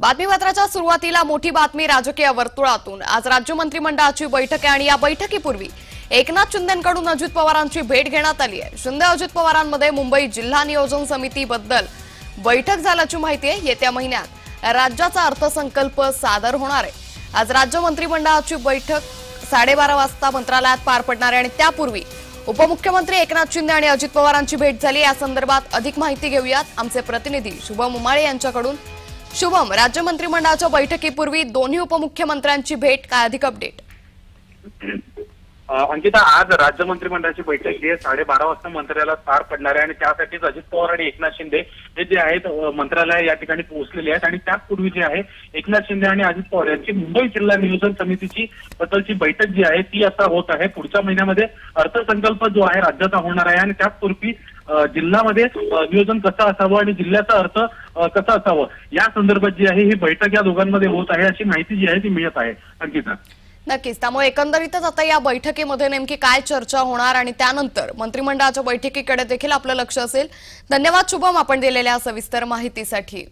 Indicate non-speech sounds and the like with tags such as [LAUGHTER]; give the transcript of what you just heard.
बातमीपत्राच्या सुरुवातीला मोठी बातमी राजकीय वर्तुळातून. आज राज्य मंत्रिमंडळाची बैठक आहे आणि या बैठकीपूर्वी एकनाथ शिंदेकडून अजित पवारांची भेट घेण्यात आली आहे. शिंदे अजित पवारांमध्ये मुंबई जिल्हा नियोजन समितीबद्दल बैठक झाल्याची माहिती आहे. येत्या महिन्यात राज्याचा अर्थसंकल्प सादर होणार आहे. आज राज्य मंत्रिमंडळाची बैठक साडेबारा वाजता मंत्रालयात पार पडणार आहे आणि त्यापूर्वी उपमुख्यमंत्री एकनाथ शिंदे आणि अजित पवारांची भेट झाली. या संदर्भात अधिक माहिती घेऊयात. आमचे प्रतिनिधी शुभम उमाळे यांच्याकडून शुभम राज्य मंत्रिमंडळाच्या बैठकीपूर्वी दोन्ही उपमुख्यमंत्र्यांची भेट काय अधिक अपडेट [CLEARS THROAT] अंकिता आज राज्य मंत्रिमंडळाची बैठक जी आहे. साडेबारा वाजता मंत्र्याला पार पडणार आहे आणि त्यासाठीच अजित पवार आणि एकनाथ शिंदे हे जे आहेत मंत्रालय या ठिकाणी पोहोचलेले आहेत. आणि त्यापूर्वी जे आहे एकनाथ शिंदे आणि अजित पवार यांची मुंबई जिल्हा नियोजन समितीची बद्दलची बैठक जी आहे ती आता होत आहे. पुढच्या महिन्यामध्ये अर्थसंकल्प जो आहे राज्याचा होणार आहे. आणि त्यापूर्वी जिल्ह्यामध्ये नियोजन कसं असावं आणि जिल्ह्याचा अर्थ कसा असावं या संदर्भात जी आहे ही बैठक या दोघांमध्ये होत आहे अशी माहिती जी आहे ती मिळत आहे. अंकिता. नक्कीच. त्यामुळे एकंदरीतच आता या बैठकीमध्ये नेमकी काय चर्चा होणार आणि त्यानंतर मंत्रिमंडळाच्या बैठकीकडे देखील आपलं लक्ष असेल. धन्यवाद शुभम आपण दिलेल्या सविस्तर माहितीसाठी.